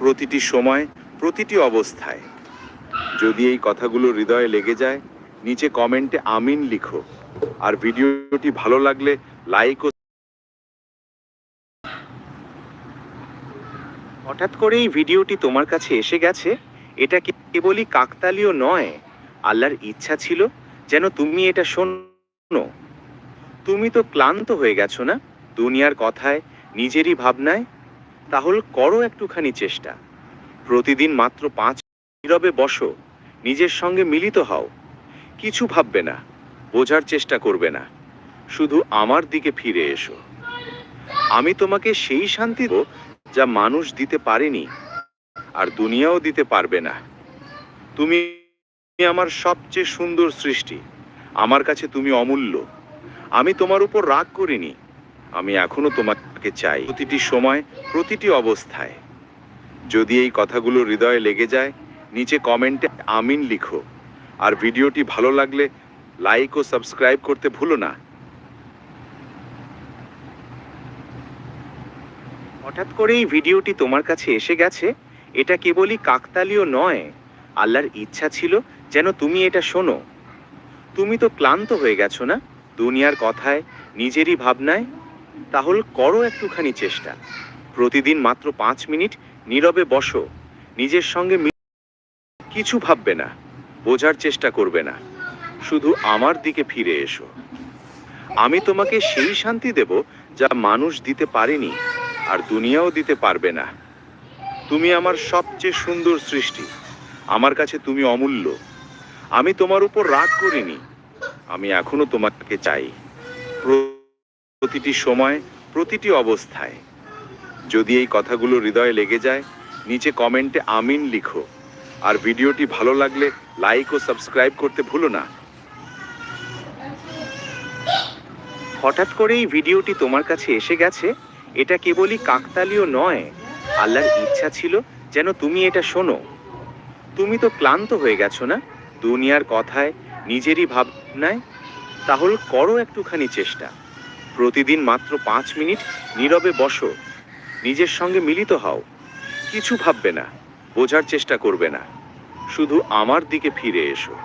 প্রতিটি সময়, প্রতিটি অবস্থায়। যদি এই কথাগুলো হৃদয়ে লেগে যায়, নিচে কমেন্টে আমিন লিখো। আর ভিডিওটি ভালো লাগলে লাইক ও হঠাৎ করে এই ভিডিওটি তোমার কাছে এসে গেছে? এটা কেবলই কাকতালীয় নয়? আল্লাহর ইচ্ছা ছিল যেন তুমি এটা শোনো। তুমি তো ক্লান্ত হয়ে গেছো না? দুনিয়ার কথায়, নিজেরই ভাবনায় তাহলে করো একটুখানি চেষ্টা। প্রতিদিন মাত্র পাঁচ নীরবে বসো, নিজের সঙ্গে মিলিত হও। কিছু ভাববে না, বোঝার চেষ্টা করবে না। শুধু আমার দিকে ফিরে এসো। আমি তোমাকে সেই শান্তি দেব যা মানুষ দিতে পারেনি আর দুনিয়াও দিতে পারবে না। তুমি আমার সবচেয়ে সুন্দর সৃষ্টি। আমার কাছে তুমি অমূল্য। আমি তোমার উপর রাগ করিনি। আমি এখনও তোমাকে চাই। প্রতিটি সময়, প্রতিটি অবস্থায়। যদি এই কথাগুলো হৃদয়ে লেগে যায়, নিচে কমেন্টে আমিন লিখো। আর ভিডিওটি ভালো লাগলে লাইক ও সাবস্ক্রাইব করতে ভুলো না। হঠাৎ করে এই ভিডিওটি তোমার কাছে এসে গেছে? এটা কেবলই কাকতালীয় নয়। আল্লাহর ইচ্ছা ছিল যেন তুমি এটা শোনো। তুমি তো ক্লান্ত হয়ে গেছো না? দুনিয়ার কথায়, নিজেরই ভাবনায় তাহলে করো একটুখানি চেষ্টা। প্রতিদিন মাত্র পাঁচ মিনিট নীরবে বসো। নিজের সঙ্গে কিছু ভাববে না। বোঝার চেষ্টা করবে না। শুধু আমার দিকে ফিরে এসো। আমি তোমাকে সেই শান্তি দেব যা মানুষ দিতে পারেনি আর দুনিয়াও দিতে পারবে না। তুমি আমার সবচেয়ে সুন্দর সৃষ্টি। আমার কাছে তুমি অমূল্য। আমি তোমার উপর রাগ করিনি। আমি এখনও তোমাকে চাই। প্রতিটি সময়, প্রতিটি অবস্থায়। যদি এই কথাগুলো হৃদয়ে লেগে যায়, নিচে কমেন্টে আমিন লিখো। আর ভিডিওটি ভালো লাগলে লাইক ও সাবস্ক্রাইব করতে ভুলো না। হঠাৎ করে এই ভিডিওটি তোমার কাছে এসে গেছে? এটা কেবলই কাকতালীয় নয়। আল্লাহর ইচ্ছা ছিল যেন তুমি এটা শোনো। তুমি তো ক্লান্ত হয়ে গেছো না? দুনিয়ার কথায়, নিজেরই ভাবনায়? তাহলে করো একটুখানি চেষ্টা। প্রতিদিন মাত্র পাঁচ মিনিট নীরবে বসো। নিজের সঙ্গে মিলিত হও। কিছু ভাববে না, বোঝার চেষ্টা করবে না। শুধু আমার দিকে ফিরে এসো।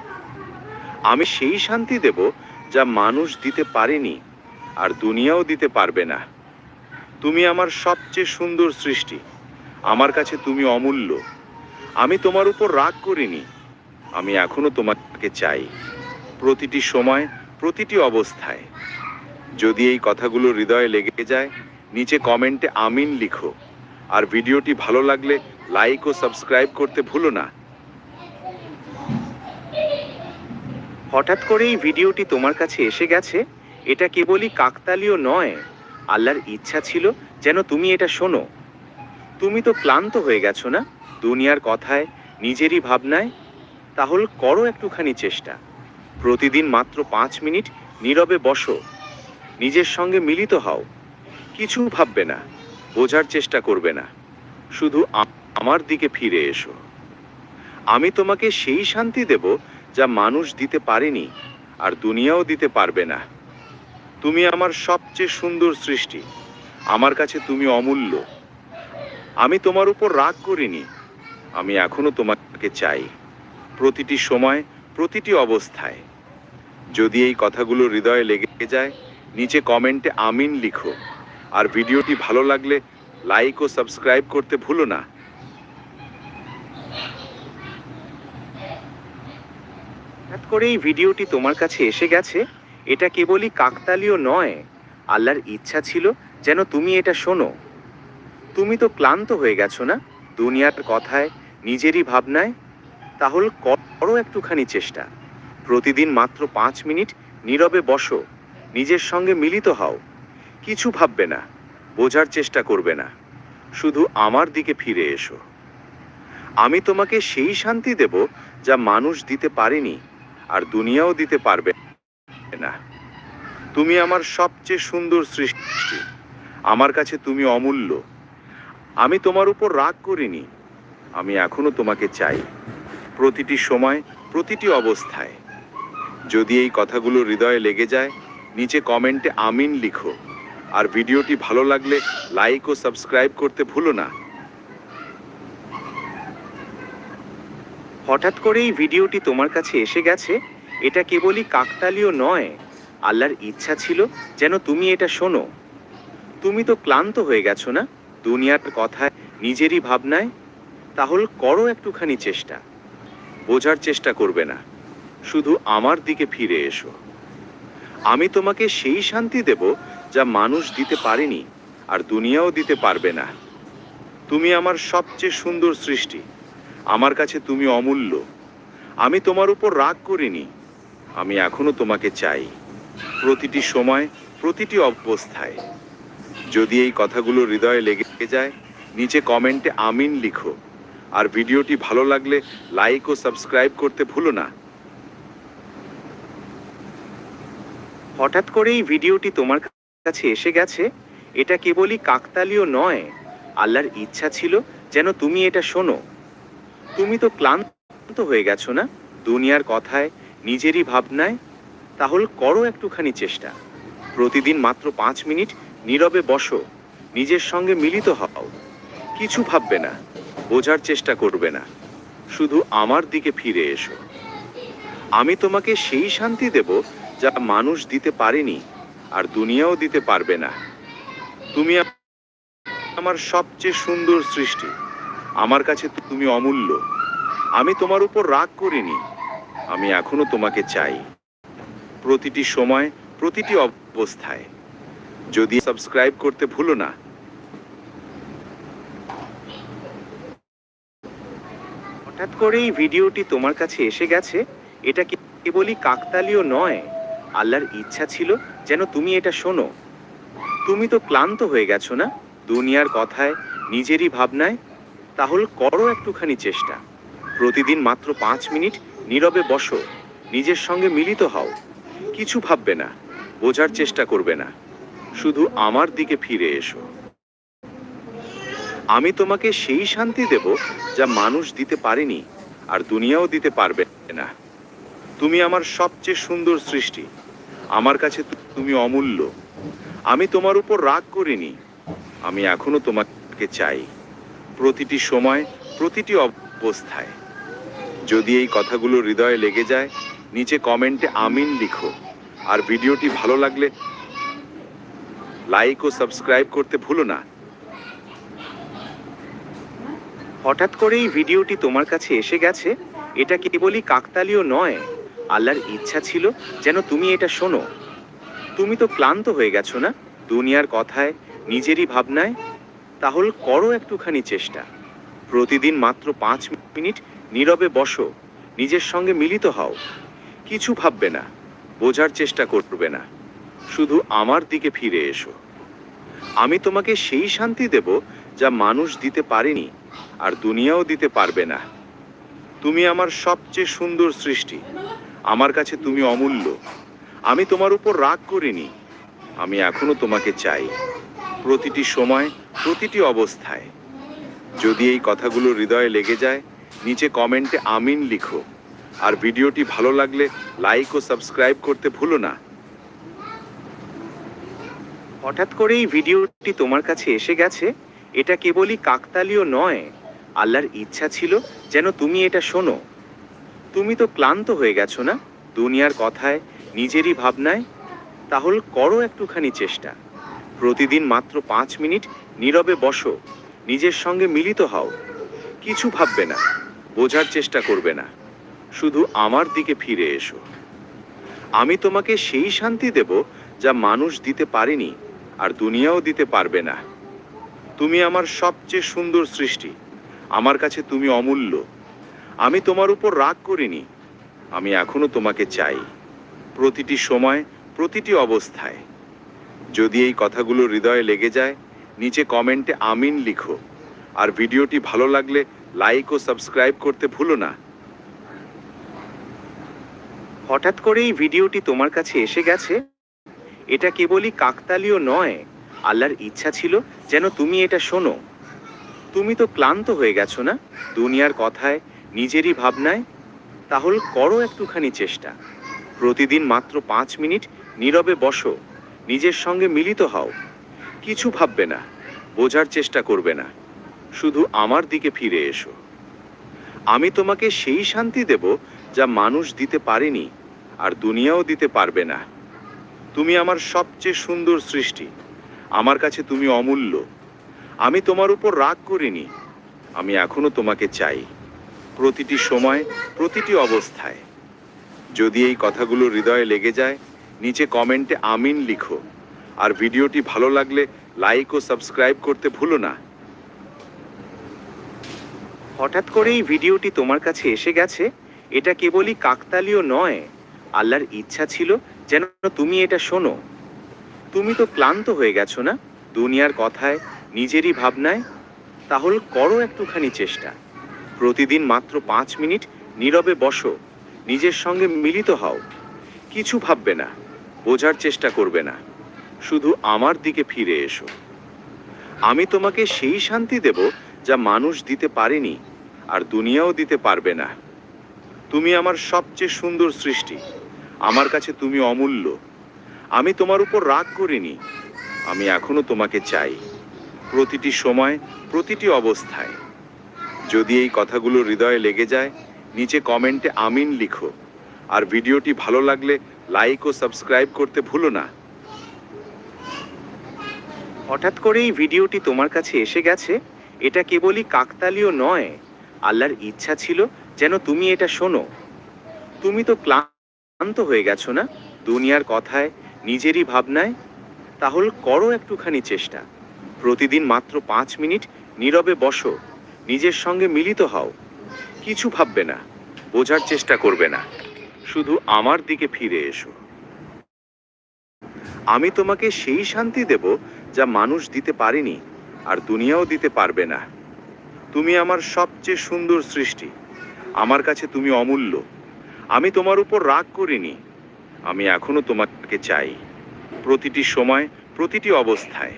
আমি সেই শান্তি দেব যা মানুষ দিতে পারেনি আর দুনিয়াও দিতে পারবে না। তুমি আমার সবচেয়ে সুন্দর সৃষ্টি। আমার কাছে তুমি অমূল্য। আমি তোমার উপর রাগ করিনি। আমি এখনও তোমাকে চাই। প্রতিটি সময়, প্রতিটি অবস্থায়। যদি এই কথাগুলো হৃদয়ে লেগে যায়, নিচে কমেন্টে আমিন লিখো। আর ভিডিওটি ভালো লাগলে লাইক ও সাবস্ক্রাইব করতে ভুলো না। হঠাৎ করে এই ভিডিওটি তোমার কাছে এসে গেছে? এটা কেবলই কাকতালীয় নয়। আল্লাহর ইচ্ছা ছিল যেন তুমি এটা শোনো। তুমি তো ক্লান্ত হয়ে গেছো না? দুনিয়ার কথায়, নিজেরই ভাবনায়? তাহলে করো একটুখানি চেষ্টা। প্রতিদিন মাত্র পাঁচ মিনিট নীরবে বসো। নিজের সঙ্গে মিলিত হও। কিছু ভাববে না, বোঝার চেষ্টা করবে না। শুধু আমার দিকে ফিরে এসো। আমি তোমাকে সেই শান্তি দেব যা মানুষ দিতে পারেনি আর দুনিয়াও দিতে পারবে না। তুমি আমার সবচেয়ে সুন্দর সৃষ্টি। আমার কাছে তুমি অমূল্য। আমি তোমার উপর রাগ করিনি। আমি এখনও তোমাকে চাই। প্রতিটি সময়, প্রতিটি অবস্থায়। যদি এই কথাগুলো হৃদয়ে লেগে যায় নিচে কমেন্টে আমিন লিখো। আর ভিডিওটি ভালো লাগলে লাইক ও সাবস্ক্রাইব করতে ভুলো না। হঠাৎ এই ভিডিওটি তোমার কাছে এসে গেছে? এটা কেবলই কাকতালীয় নয়। আল্লাহর ইচ্ছা ছিল যেন তুমি এটা শোনো। তুমি তো ক্লান্ত হয়ে গেছো না? দুনিয়ার কথায়, নিজেরই ভাবনায়? তাহলে করো একটুখানি চেষ্টা। প্রতিদিন মাত্র পাঁচ মিনিট নীরবে বসো। নিজের সঙ্গে মিলিত হও। কিছু ভাববে না, বোঝার চেষ্টা করবে না। শুধু আমার দিকে ফিরে এসো। আমি তোমাকে সেই শান্তি দেব যা মানুষ দিতে পারেনি আর দুনিয়াও দিতে পারবে না। তুমি আমার সবচেয়ে সুন্দর সৃষ্টি। আমার কাছে তুমি অমূল্য। আমি তোমার উপর রাগ করিনি। আমি এখনও তোমাকে চাই। প্রতিটি সময়, প্রতিটি অবস্থায়। যদি এই কথাগুলো হৃদয়ে লেগে যায় নিচে কমেন্টে আমিন লিখো। আর ভিডিওটি ভালো লাগলে লাইক ও সাবস্ক্রাইব করতে ভুলো না। হঠাৎ করে এই ভিডিওটি তোমার কাছে এসে গেছে? এটা কেবলই কাকতালীয় নয়। আল্লাহর ইচ্ছা ছিল যেন তুমি এটা শোনো। তুমি তো ক্লান্ত হয়ে গেছো না? দুনিয়ার কথায়, নিজেরই ভাবনায়? তাহলে করো একটুখানি চেষ্টা। বোঝার চেষ্টা করবে না। শুধু আমার দিকে ফিরে এসো। আমি তোমাকে সেই শান্তি দেব যা মানুষ দিতে পারেনি আর দুনিয়াও দিতে পারবে না। তুমি আমার সবচেয়ে সুন্দর সৃষ্টি। আমার কাছে তুমি অমূল্য। আমি তোমার উপর রাগ করিনি। আমি এখনও তোমাকে চাই। প্রতিটি সময়, প্রতিটি অবস্থায়। যদি এই কথাগুলো হৃদয়ে লেগে যায়, নিচে কমেন্টে আমিন লিখো। আর ভিডিওটি ভালো লাগলে লাইক ও সাবস্ক্রাইব করতে ভুলো না। হঠাৎ করে এই ভিডিওটি তোমার কাছে এসে গেছে? এটা কেবলই কাকতালীয় নয়। আল্লাহর ইচ্ছা ছিল যেন তুমি এটা শোনো। তুমি তো ক্লান্ত হয়ে গেছো না? দুনিয়ার কথায়, নিজেরই ভাবনায়? তাহলে করো একটুখানি চেষ্টা। প্রতিদিন মাত্র পাঁচ মিনিট নীরবে বসো। নিজের সঙ্গে মিলিত হও। কিছু ভাববে না। বোঝার চেষ্টা করবে না। শুধু আমার দিকে ফিরে এসো। আমি তোমাকে সেই শান্তি দেব যা মানুষ দিতে পারেনি আর দুনিয়াও দিতে পারবে না। তুমি আমার সবচেয়ে সুন্দর সৃষ্টি। আমার কাছে তুমি অমূল্য। আমি তোমার উপর রাগ করিনি। আমি এখনও তোমাকে চাই। প্রতিটি সময়, প্রতিটি অবস্থায়। যদি সাবস্ক্রাইব করতে ভুলো না। হঠাৎ করে এই ভিডিওটি তোমার কাছে এসে গেছে? এটা কেবলই কাকতালীয় নয়? আল্লাহর ইচ্ছা ছিল যেন তুমি এটা শোনো। তুমি তো ক্লান্ত হয়ে গেছো না? দুনিয়ার কথায়, নিজেরই ভাবনায়? তাহলে করো একটুখানি চেষ্টা। প্রতিদিন মাত্র পাঁচ মিনিট নীরবে বসো, নিজের সঙ্গে মিলিত হও। কিছু ভাববে না, বোঝার চেষ্টা করবে না। শুধু আমার দিকে ফিরে এসো। আমি তোমাকে সেই শান্তি দেব যা মানুষ দিতে পারেনি আর দুনিয়াও দিতে পারবে না। তুমি আমার সবচেয়ে সুন্দর সৃষ্টি। আমার কাছে তুমি অমূল্য। আমি তোমার উপর রাগ করিনি। আমি এখনও তোমাকে চাই। প্রতিটি সময়, প্রতিটি অবস্থায়। যদি এই কথাগুলো হৃদয়ে লেগে যায়, নিচে কমেন্টে আমিন লিখো। আর ভিডিওটি ভালো লাগলে লাইক ও সাবস্ক্রাইব করতে ভুলো না। হঠাৎ করে এই ভিডিওটি তোমার কাছে এসে গেছে? এটা কেবলই কাকতালীয় নয়। আল্লাহর ইচ্ছা ছিল যেন তুমি এটা শোনো। তুমি তো ক্লান্ত হয়ে গেছো না? দুনিয়ার কথায়, নিজেরই ভাবনায়? তাহলে করো একটুখানি চেষ্টা। প্রতিদিন মাত্র পাঁচ মিনিট নীরবে বসো, নিজের সঙ্গে মিলিত হও। কিছু ভাববে না, বোঝার চেষ্টা করবে না। শুধু আমার দিকে ফিরে এসো। আমি তোমাকে সেই শান্তি দেব যা মানুষ দিতে পারেনি আর দুনিয়াও দিতে পারবে না। তুমি আমার সবচেয়ে সুন্দর সৃষ্টি। আমার কাছে তুমি অমূল্য। আমি তোমার উপর রাগ করিনি। আমি এখনও তোমাকে চাই। প্রতিটি সময়, প্রতিটি অবস্থায়। যদি এই কথাগুলো হৃদয়ে লেগে যায়, নিচে কমেন্টে আমিন লিখো। আর ভিডিওটি ভালো লাগলে লাইক ও সাবস্ক্রাইব করতে ভুলো না। হঠাৎ করে এই ভিডিওটি তোমার কাছে এসে গেছে? এটা কেবলই কাকতালীয় নয়। আল্লাহর ইচ্ছা ছিল যেন তুমি এটা শোনো। তুমি তো ক্লান্ত হয়ে গেছো না? দুনিয়ার কথায়, নিজেরই ভাবনায়? তাহলে করো একটুখানি চেষ্টা। প্রতিদিন মাত্র পাঁচ মিনিট নীরবে বসো, নিজের সঙ্গে মিলিত হও। কিছু ভাববে না, বোঝার চেষ্টা করবে না। শুধু আমার দিকে ফিরে এসো। আমি তোমাকে সেই শান্তি দেব যা মানুষ দিতে পারেনি আর দুনিয়াও দিতে পারবে না। তুমি আমার সবচেয়ে সুন্দর সৃষ্টি। আমার কাছে তুমি অমূল্য। আমি তোমার উপর রাগ করিনি। আমি এখনও তোমাকে চাই। প্রতিটি সময়, প্রতিটি অবস্থায়। যদি এই কথাগুলো হৃদয়ে লেগে যায়, নিচে কমেন্টে আমিন লিখো। আর ভিডিওটি ভালো লাগলে লাইক ও সাবস্ক্রাইব করতে ভুলো না। হঠাৎ করে এই ভিডিওটি তোমার কাছে এসে গেছে? এটা কেবলই কাকতালীয় নয়। আল্লাহর ইচ্ছা ছিল যেন তুমি এটা শোনো। তুমি তো ক্লান্ত হয়ে গেছো না? দুনিয়ার কথায় নিজেরই ভাবনায়, তাহলে করো একটুখানি চেষ্টা। প্রতিদিন মাত্র পাঁচ মিনিট নীরবে বসো, নিজের সঙ্গে মিলিত হও। কিছু ভাববে না, বোঝার চেষ্টা করবে না, শুধু আমার দিকে ফিরে এসো। আমি তোমাকে সেই শান্তি দেব যা মানুষ দিতে পারেনি আর দুনিয়াও দিতে পারবে না। তুমি আমার সবচেয়ে সুন্দর সৃষ্টি, আমার কাছে তুমি অমূল্য। আমি তোমার উপর রাগ করিনি, আমি এখনও তোমাকে চাই। প্রতিটি সময়, প্রতিটি অবস্থায়। যদি এই কথাগুলো হৃদয়ে লেগে যায়, নিচে কমেন্টে আমিন লিখো। আর ভিডিওটি ভালো লাগলে লাইক ও সাবস্ক্রাইব করতে ভুলো না। হঠাৎ করে এই ভিডিওটি তোমার কাছে এসে গেছে? এটা কেবলই কাকতালীয় নয়। আল্লাহর ইচ্ছা ছিল যেন তুমি এটা শোনো। তুমি তো ক্লান্ত হয়ে গেছো না? দুনিয়ার কথায়, নিজেরই ভাবনায়? তাহলে করো একটুখানি চেষ্টা। প্রতিদিন মাত্র পাঁচ মিনিট নীরবে বসো, নিজের সঙ্গে মিলিত হও। কিছু ভাববে না, বোঝার চেষ্টা করবে না, শুধু আমার দিকে ফিরে এসো। আমি তোমাকে সেই শান্তি দেব যা মানুষ দিতে পারেনি আর দুনিয়াও দিতে পারবে না। তুমি আমার সবচেয়ে সুন্দর সৃষ্টি, আমার কাছে তুমি অমূল্য। আমি তোমার উপর রাগ করিনি, আমি এখনও তোমাকে চাই। প্রতিটি সময়, প্রতিটি অবস্থায়। যদি এই কথাগুলো হৃদয়ে লেগে যায়, নিচে কমেন্টে আমিন লিখো। আর ভিডিওটি ভালো লাগলে লাইক ও সাবস্ক্রাইব করতে ভুলো না। হঠাৎ করে এই ভিডিওটি তোমার কাছে এসে গেছে? এটা কেবলই কাকতালীয় নয়। আল্লাহর ইচ্ছা ছিল যেন তুমি এটা শোনো। তুমি তো ক্লান্ত হয়ে গেছো না? দুনিয়ার কথায়, নিজেরই ভাবনায়? তাহলে করো একটুখানি চেষ্টা। প্রতিদিন মাত্র পাঁচ মিনিট নীরবে বসো। নিজের সঙ্গে মিলিত হও। কিছু ভাববে না, বোঝার চেষ্টা করবে না। শুধু আমার দিকে ফিরে এসো। আমি তোমাকে সেই শান্তি দেব যা মানুষ দিতে পারেনি আর দুনিয়াও দিতে পারবে না। তুমি আমার সবচেয়ে সুন্দর সৃষ্টি। আমার কাছে তুমি অমূল্য। আমি তোমার উপর রাগ করিনি। আমি এখনও তোমাকে চাই। প্রতিটি সময়, প্রতিটি অবস্থায়।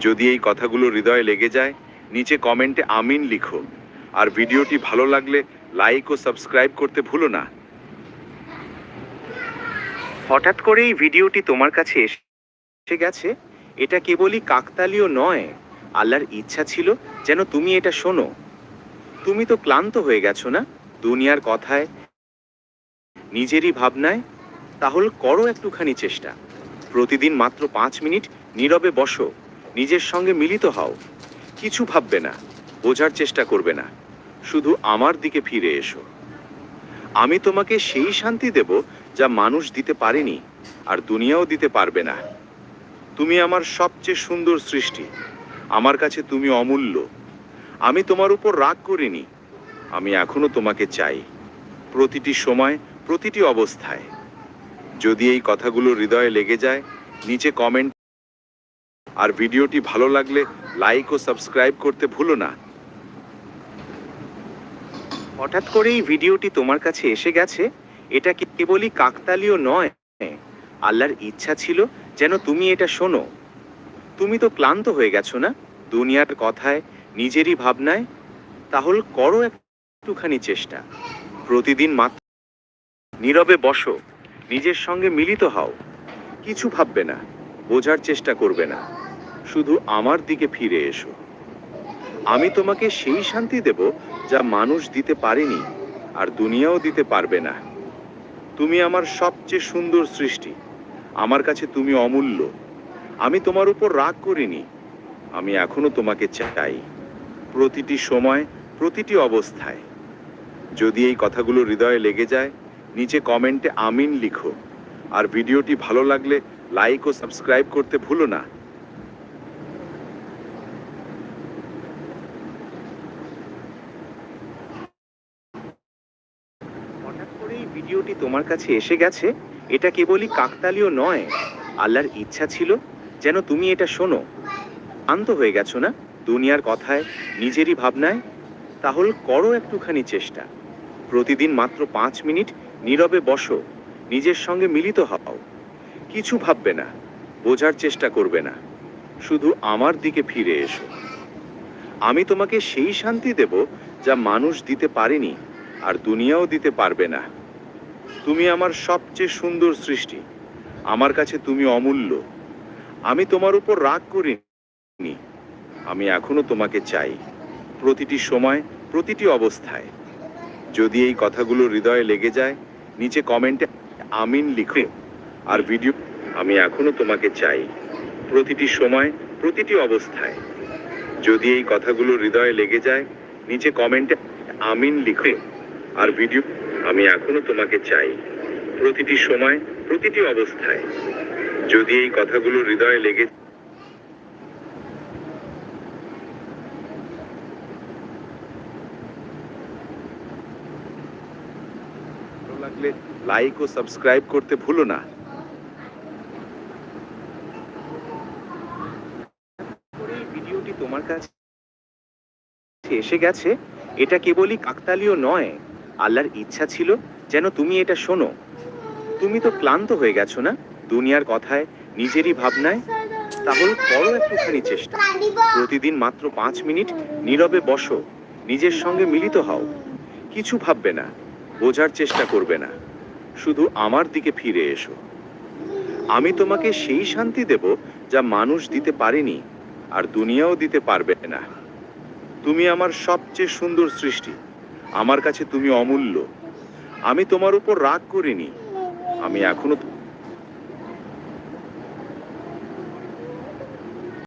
যদি এই কথাগুলো হৃদয়ে লেগে যায় নিচে কমেন্টে আমিন লিখো। আর ভিডিওটি ভালো লাগলে লাইক ও সাবস্ক্রাইব করতে ভুলো না। হঠাৎ করে এই ভিডিওটি তোমার কাছে এসে গেছে? এটা কেবলই কাকতালীয় নয়। আল্লাহর ইচ্ছা ছিল যেন তুমি এটা শোনো। তুমি তো ক্লান্ত হয়ে গেছো না? দুনিয়ার কথায়, নিজেরই ভাবনায়? তাহলে করো একটুখানি চেষ্টা। প্রতিদিন মাত্র পাঁচ মিনিট নীরবে বসো। নিজের সঙ্গে মিলিত হও। কিছু ভাববে না, বোঝার চেষ্টা করবে না। শুধু আমার দিকে ফিরে এসো। আমি তোমাকে সেই শান্তি দেব যা মানুষ দিতে পারেনি আর দুনিয়াও দিতে পারবে না। তুমি আমার সবচেয়ে সুন্দর সৃষ্টি। আমার কাছে তুমি অমূল্য। আমি তোমার উপর রাগ করিনি। আমি এখনও তোমাকে চাই। প্রতিটি সময়, প্রতিটি অবস্থায়। যদি এই কথাগুলো হৃদয়ে লেগে যায়, নিচে কমেন্ট আর ভিডিওটি ভালো লাগলে লাইক ও সাবস্ক্রাইব করতে ভুলো না। হঠাৎ করে এই ভিডিওটি তোমার কাছে এসে গেছে? এটা কেবলই কাকতালীয় নয়? আল্লাহর ইচ্ছা ছিল যেন তুমি এটা শোনো। তুমি তো ক্লান্ত হয়ে গেছো না? দুনিয়ার কথায়, নিজেরই ভাবনায়? তাহলে করো একটুখানি চেষ্টা। প্রতিদিন মাত্র নীরবে বসো, নিজের সঙ্গে মিলিত হও। কিছু ভাববে না, বোঝার চেষ্টা করবে না। শুধু আমার দিকে ফিরে এসো। আমি তোমাকে সেই শান্তি দেব যা মানুষ দিতে পারেনি আর দুনিয়াও দিতে পারবে না। তুমি আমার সবচেয়ে সুন্দর সৃষ্টি। আমার কাছে তুমি অমূল্য। আমি তোমার উপর রাগ করিনি। আমি এখনও তোমাকে চাই। প্রতিটি সময়, প্রতিটি অবস্থায়। যদি এই কথাগুলো হৃদয়ে লেগে যায়, নিচে কমেন্টে আমিন লিখো। আর ভিডিওটি ভালো লাগলে লাইক ও সাবস্ক্রাইব করতে ভুলো না হঠাৎ করে এই ভিডিওটি তোমার কাছে এসে গেছে, এটা কেবলই কাকতালীয় নয়। আল্লাহর ইচ্ছা ছিল যেন তুমি এটা শোনো। আন্ত হয়ে গেছো না দুনিয়ার কথায়, নিজেরই ভাবনায়? তাহলে করো একটুখানি চেষ্টা। প্রতিদিন মাত্র পাঁচ মিনিট নীরবে বসো, নিজের সঙ্গে মিলিত হও। কিছু ভাববে না, বোঝার চেষ্টা করবে না। শুধু আমার দিকে ফিরে এসো। আমি তোমাকে সেই শান্তি দেব যা মানুষ দিতে পারেনি আর দুনিয়াও দিতে পারবে না। তুমি আমার সবচেয়ে সুন্দর সৃষ্টি। আমার কাছে তুমি অমূল্য। আমি তোমার উপর রাগ করিনি। আমি এখনও তোমাকে চাই। প্রতিটি সময়, প্রতিটি অবস্থায়। যদি এই কথাগুলো হৃদয়ে লেগে যায়, নিচে কমেন্টে আমিন লিখো। আর ভিডিও আমি এখনও তোমাকে চাই। প্রতিটি সময়, প্রতিটি অবস্থায়। যদি এই কথাগুলো হৃদয়ে লেগে যায়, নিচে কমেন্টে আমিন লিখো। আর ভিডিও আমি এখনও তোমাকে চাই। প্রতিটি সময়, প্রতিটি অবস্থায়। যদি এই কথাগুলো হৃদয়ে লেগে লাগলে লাইক ও সাবস্ক্রাইব করতে ভুলো না। ভিডিওটি তোমার কাছে এসে গেছে, এটা কেবলই কাকতালীয় নয়। আল্লাহর ইচ্ছা ছিল যেন তুমি এটা শোনো। তুমি তো ক্লান্ত হয়ে গেছো না? দুনিয়ার কথায়, নিজেরই ভাবনায়? তাহলে করো একটুখানি চেষ্টা। প্রতিদিন মাত্র পাঁচ মিনিট নীরবে বসো, নিজের সঙ্গে মিলিত হও। কিছু ভাববে না, বোঝার চেষ্টা করবে না। শুধু আমার দিকে ফিরে এসো। আমি তোমাকে সেই শান্তি দেব যা মানুষ দিতে পারেনি আর দুনিয়াও দিতে পারবে না। তুমি আমার সবচেয়ে সুন্দর সৃষ্টি। আমার কাছে তুমি অমূল্য। আমি তোমার উপর রাগ করিনি। আমি এখনও